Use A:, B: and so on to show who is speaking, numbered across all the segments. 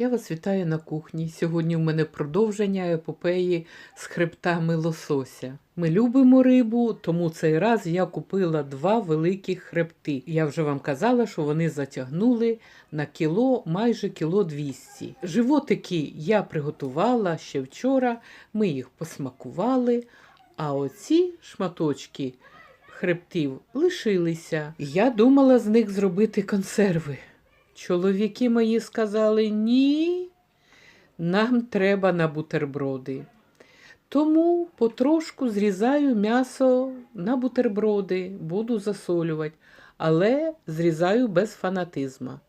A: Я вас вітаю на кухні. Сьогодні в мене продовження епопеї з хребтами лосося. Ми любимо рибу, тому цей раз я купила два великі хребти. Я вже вам казала, що вони затягнули на кіло, майже кіло 200. Животики я приготувала ще вчора, ми їх посмакували, а оці шматочки хребтів лишилися. Я думала з них зробити консерви. Чоловіки мої сказали ні, нам треба на бутерброди. Тому потрошку зрізаю м'ясо на бутерброди, буду засолювати, але зрізаю без фанатизма.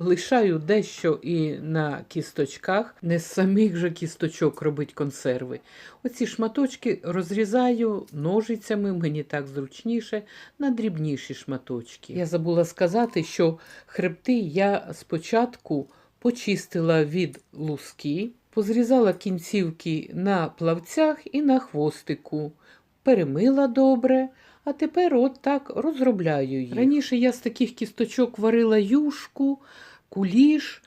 A: Лишаю дещо і на кісточках, не з самих же кісточок робить консерви. Оці шматочки розрізаю ножицями, мені так зручніше, на дрібніші шматочки. Я забула сказати, що хребти я спочатку почистила від луски, позрізала кінцівки на плавцях і на хвостику, перемила добре. А тепер от так розробляю їх. Раніше я з таких кісточок варила юшку, куліш,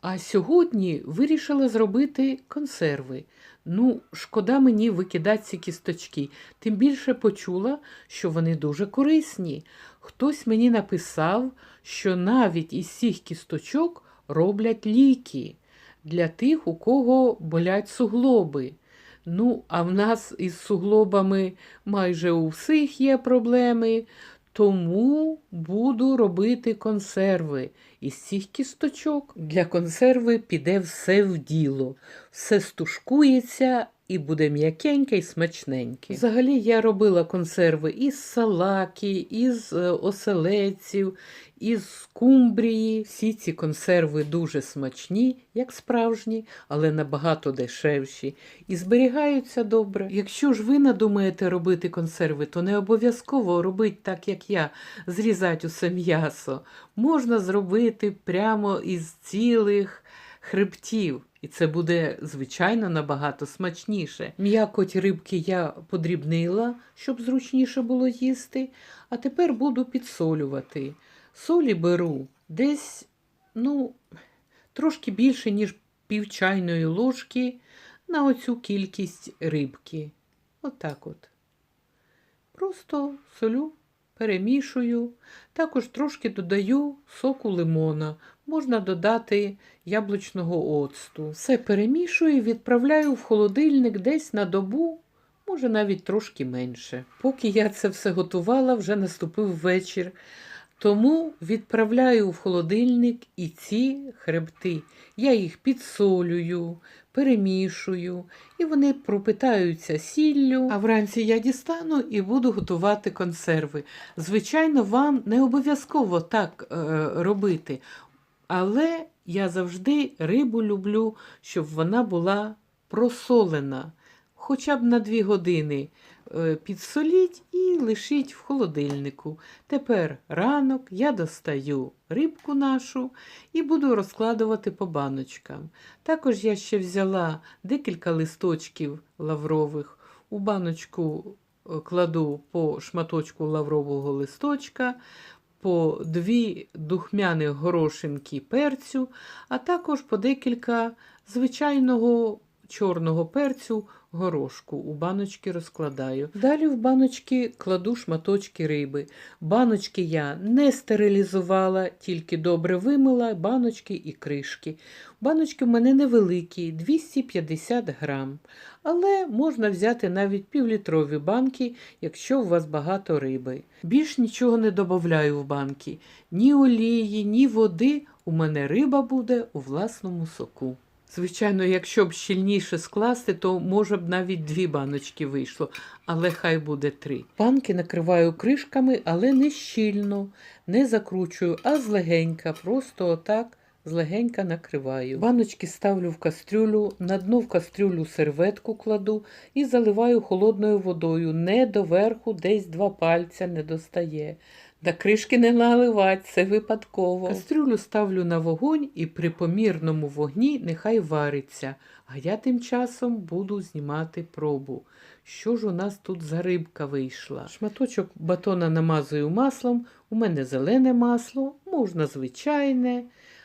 A: а сьогодні вирішила зробити консерви. Ну, шкода мені викидати ці кісточки. Тим більше почула, що вони дуже корисні. Хтось мені написав, що навіть із цих кісточок роблять ліки для тих, у кого болять суглоби. Ну, а в нас із суглобами майже у всіх є проблеми, тому буду робити консерви. Із цих кісточок для консерви піде все в діло, все стушкується і буде м'якеньке і смачненьке. Взагалі я робила консерви із салаки, із е, оселеців, із скумбрії. Всі ці консерви дуже смачні, як справжні, але набагато дешевші і зберігаються добре. Якщо ж ви надумаєте робити консерви, то не обов'язково робити так, як я, зрізати усе м'ясо. Можна зробити прямо із цілих хребтів. І це буде, звичайно, набагато смачніше. М'якоть рибки я подрібнила, щоб зручніше було їсти, а тепер буду підсолювати. Солі беру десь, ну, трошки більше, ніж пів чайної ложки на оцю кількість рибки. Отак от. Просто солю, перемішую. Також трошки додаю соку лимона. Можна додати яблучного оцту. Все перемішую і відправляю в холодильник десь на добу, може навіть трошки менше. Поки я це все готувала, вже наступив вечір. Тому відправляю в холодильник і ці хребти. Я їх підсолюю, перемішую, і вони пропитаються сіллю. А вранці я дістану і буду готувати консерви. Звичайно, вам не обов'язково так е, робити, але я завжди рибу люблю, щоб вона була просолена. Хоча б на 2 години е, підсоліть і лишіть в холодильнику. Тепер ранок я достаю рибку нашу і буду розкладувати по баночкам. Також я ще взяла декілька листочків лаврових. У баночку е, кладу по шматочку лаврового листочка, по дві духмяних горошинки перцю, а також по декілька звичайного чорного перцю горошку у баночки розкладаю. Далі в баночки кладу шматочки риби. Баночки я не стерилізувала, тільки добре вимила баночки і кришки. Баночки в мене невеликі, 250 грам. Але можна взяти навіть півлітрові банки, якщо у вас багато риби. Більш нічого не додаю в банки. Ні олії, ні води. У мене риба буде у власному соку. Звичайно, якщо б щільніше скласти, то може б навіть дві баночки вийшло, але хай буде три. Банки накриваю кришками, але не щільно, не закручую, а злегенька, просто отак злегенька накриваю. Баночки ставлю в кастрюлю, на дно в кастрюлю серветку кладу і заливаю холодною водою. Не доверху, десь два пальця не достає. Да кришки не наливать, це випадково. Кастрюлю ставлю на вогонь і при помірному вогні нехай вариться, а я тим часом буду знімати пробу. Що ж у нас тут за рибка вийшла? Шматочок батона намазую маслом, у мене зелене масло, можна звичайне,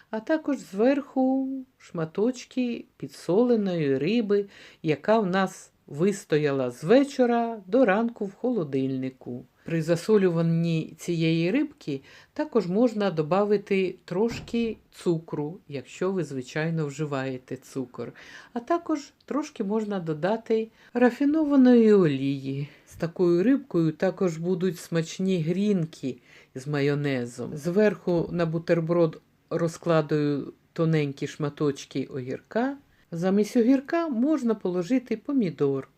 A: а також зверху шматочки підсоленої риби, яка в нас вистояла з вечора до ранку в холодильнику. При засолюванні цієї рибки також можна додати трошки цукру, якщо ви, звичайно, вживаєте цукор. А також трошки можна додати рафінованої олії. З такою рибкою також будуть смачні грінки з майонезом. Зверху на бутерброд розкладаю тоненькі шматочки огірка. Замість огірка можна положити помідор.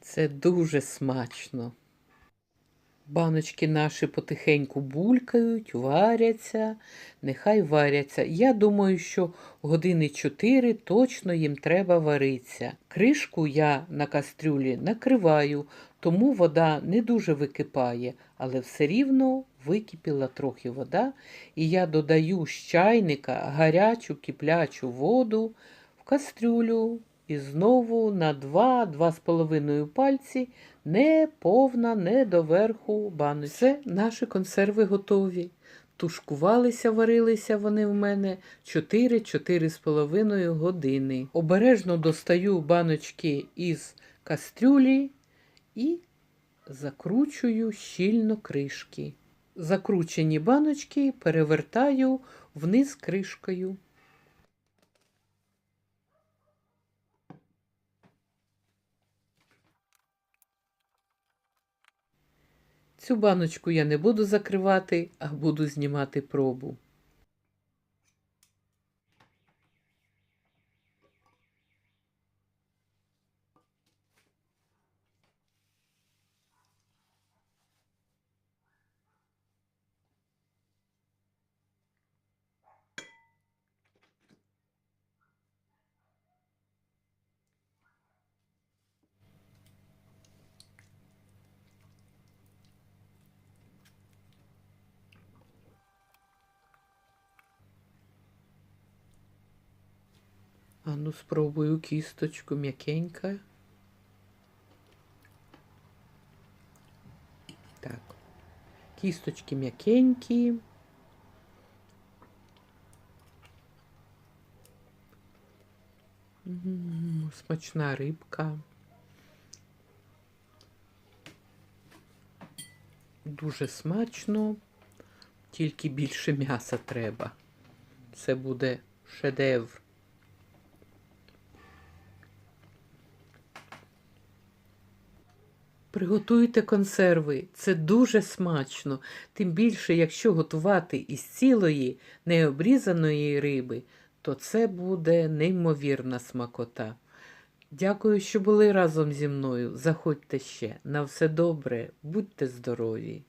A: Це дуже смачно. Баночки наші потихеньку булькають, варяться, нехай варяться. Я думаю, що години 4 точно їм треба варитися. Кришку я на кастрюлі накриваю, тому вода не дуже википає, але все рівно википіла трохи вода, і я додаю з чайника гарячу киплячу воду кастрюлю і знову на 2-2,5 пальці не повна, не доверху баночка. Все, наші консерви готові. Тушкувалися, варилися вони в мене 4-4,5 години. Обережно достаю баночки із кастрюлі і закручую щільно кришки. Закручені баночки перевертаю вниз кришкою. Цю баночку я не буду закривати, а буду знімати пробу. А ну спробую кісточку м'якенька. Так. Кісточки м'якенькі. Смачна рибка. Дуже смачно, тільки більше м'яса треба. Це буде шедевр. Приготуйте консерви, це дуже смачно. Тим більше, якщо готувати із цілої необрізаної риби, то це буде неймовірна смакота. Дякую, що були разом зі мною. Заходьте ще. На все добре, будьте здорові!